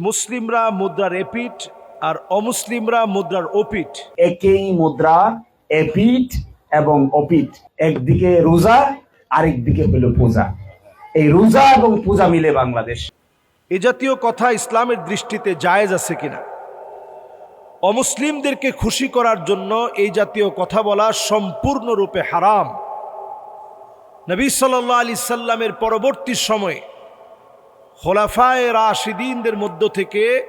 মুসলিমরা মুদ্রার এপিট আর অমুসলিমরা মুদ্রার ওপিট একই মুদ্রা এপিট এবং অপিট একদিকে রোজা আরেকদিকে হলো পূজা। এই রোজা এবং পূজা মিলে বাংলাদেশ। এ জাতীয় কথা ইসলামের দৃষ্টিতে জায়েজ আছে কিনা? অমুসলিমদেরকে খুশি করার জন্য এই জাতীয় কথা বলা সম্পূর্ণরূপে হারাম। নবী সাল্লাহ আলি সাল্লামের পরবর্তী সময়ে খোলাফায় রাশিদিনদের মধ্য থেকে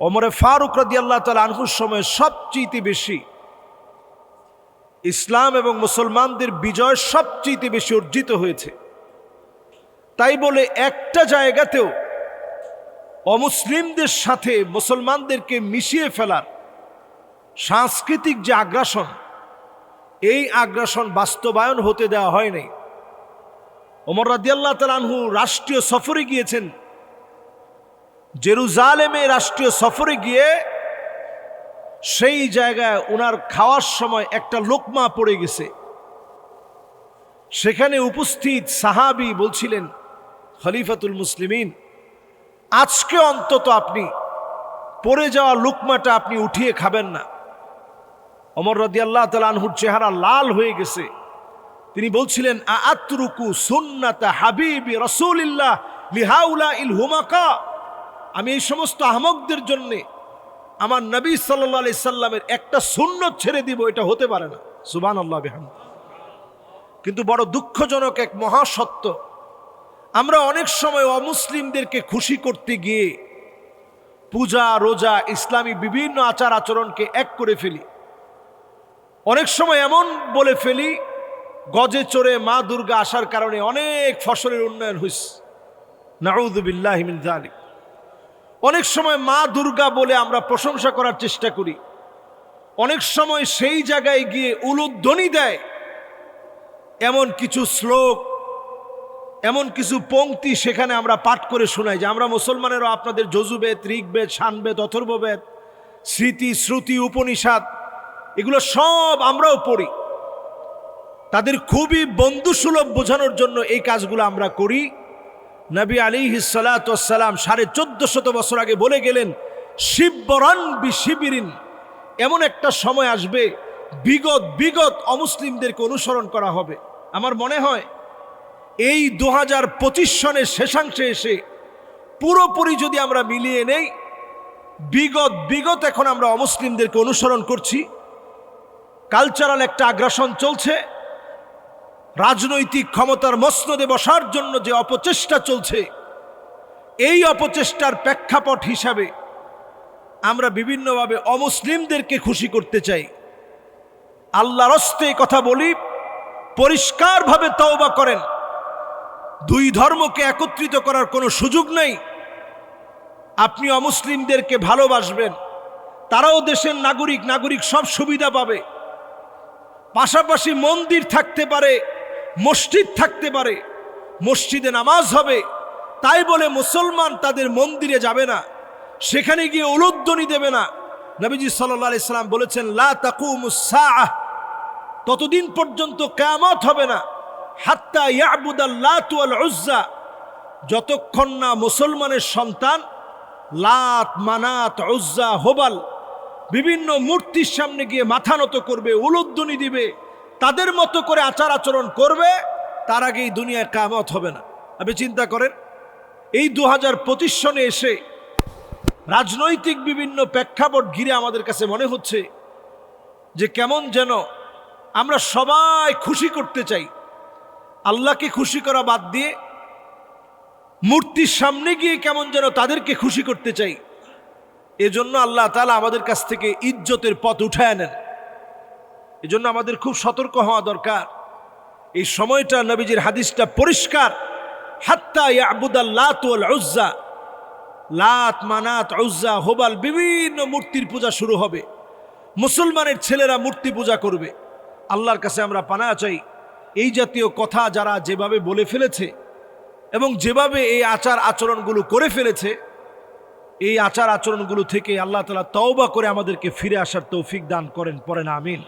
অমরে ফারুক রাদি আল্লাহ তালা আনহুর সময় সবচেয়ে বেশি ইসলাম এবং মুসলমানদের বিজয় সবচেয়ে বেশি অর্জিত হয়েছে। তাই বলে একটা জায়গাতেও অমুসলিমদের সাথে মুসলমানদেরকে মিশিয়ে ফেলার সাংস্কৃতিক যে আগ্রাসন, এই আগ্রাসন বাস্তবায়ন হতে দেওয়া হয়নি। ওমর রাদিয়াল্লাহ তালানহু রাষ্ট্রীয় সফরে গিয়েছেন। জেরুজালেমে রাষ্ট্রীয় সফরে গিয়ে সেই জায়গায় ওনার খাওয়ার সময় একটা লোকমা পড়ে গেছে। সেখানে উপস্থিত সাহাবি বলছিলেন, খলিফাতুল মুসলিমিন, আজকে অন্তত আপনি পড়ে যাওয়া লুকমাটা আপনি উঠিয়ে খাবেন না। অমর রদি আল্লাহ তালানহুর চেহারা লাল হয়ে গেছে। তিনি বলছিলেন আত্রুকু সুন্নাতা হাবিবি রসুলিল্লাহ লিহাউলা ইল হুমাকা? আমি এই সমস্ত আহমকদের জন্যে আমার নবী সাল্লাহ আলি সাল্লামের একটা সুন্নত ছেড়ে দিব, এটা হতে পারে না। সুবান আল্লাহ বেহাম কিন্তু বড় দুঃখজনক এক মহাসত্য। আমরা অনেক সময় অমুসলিমদেরকে খুশি করতে গিয়ে পূজা, রোজা, ইসলামী বিভিন্ন আচার আচরণকে এক করে ফেলি। অনেক সময় এমন বলে ফেলি গজে চড়ে মা দুর্গা আসার কারণে অনেক ফসলের উন্নয়ন হয়েছে নাউদুবিল্লাহিমিন জালিক অনেক সময় মা দুর্গা বলে আমরা প্রশংসা করার চেষ্টা করি। অনেক সময় সেই জায়গায় গিয়ে উলুধ্বনি দেয়। এমন কিছু শ্লোক, এমন কিছু পংক্তি সেখানে আমরা পাঠ করে শোনাই যে আমরা মুসলমানেরও আপনাদের যজুবেদ, ঋগ্বেদ শানবেদ অথর্ববেদ, স্মৃতি, শ্রুতি, উপনিষদ, এগুলো সব আমরাও পড়ি। তাদের খুবই বন্ধুসুলভ বোঝানোর জন্য এই কাজগুলো আমরা করি। নবী আলী হিসালাতাম সাড়ে চোদ্দ শত বছর আগে বলে গেলেন শিববরণ বি শিবিরিন এমন একটা সময় আসবে, বিগত বিগত অমুসলিমদেরকে অনুসরণ করা হবে। আমার মনে হয়, এই দু হাজার পঁচিশ সনের শেষাংশে এসে পুরোপুরি যদি আমরা মিলিয়ে নেই, বিগত বিগত এখন আমরা অমুসলিমদেরকে অনুসরণ করছি। কালচারাল একটা আগ্রাসন চলছে। রাজনৈতিক ক্ষমতার মসনদে বসার জন্য যে অপচেষ্টা চলছে, এই অপচেষ্টার প্রেক্ষাপট হিসাবে আমরা বিভিন্নভাবে অমুসলিমদেরকে খুশি করতে চাই। আল্লাহর হস্তে কথা বলি, পরিষ্কারভাবে তওবা করেন। দুই ধর্মকে একত্রিত করার কোনো সুযোগ নেই। আপনি অমুসলিমদেরকে ভালোবাসবেন, তারাও দেশের নাগরিক নাগরিক সব সুবিধা পাবে। পাশাপাশি মন্দির থাকতে পারে মসজিদ থাকতে পারে, মসজিদে নামাজ হবে, তাই বলে মুসলমান তাদের মন্দিরে যাবে না, সেখানে গিয়ে উলুদ্দনি দেবে না। নবীজি সাল্লাহ ইসলাম বলেছেন ততদিন পর্যন্ত কেয়ামত হবে না। হাত্তা ইয়াবুদাল্লাতুয়াল উজ্জা, যতক্ষণ না মুসলমানের সন্তান লাত, মানাত, উজ্জা, হোবাল বিভিন্ন মূর্তির সামনে গিয়ে মাথা নত করবে উলুদ্দনি দিবে তাদের মতো করে আচার আচরণ করবে, তার আগেই দুনিয়ার কামত হবে না। আপনি চিন্তা করেন, এই দু হাজার পঁচিশ সনে এসে রাজনৈতিক বিভিন্ন প্রেক্ষাপট ঘিরে আমাদের কাছে মনে হচ্ছে যে কেমন যেন আমরা সবাই খুশি করতে চাই। আল্লাহকে খুশি করা বাদ দিয়ে মূর্তির সামনে গিয়ে কেমন যেন তাদেরকে খুশি করতে চাই, এজন্য আল্লাহ তালা আমাদের কাছ থেকে ইজ্জতের পথ উঠায় নেন এজন্য আমাদের খুব সতর্ক হওয়া দরকার। এই সময়টা নবীজির হাদিসটা পরিষ্কার। হাত্তা ইয়াবুদাল্লাত উজ্জা। লাত, মানাত, উজ্জা, হোবাল বিভিন্ন মূর্তির পূজা শুরু হবে। মুসলমানের ছেলেরা মূর্তি পূজা করবে। আল্লাহর কাছে আমরা পানা চাই। এই জাতীয় কথা যারা যেভাবে বলে ফেলেছে এবং যেভাবে এই আচার আচরণগুলো করে ফেলেছে, এই আচার আচরণগুলো থেকে আল্লাহ তালা তওবা করে আমাদেরকে ফিরে আসার তৌফিক দান করেন পরেন আমিন।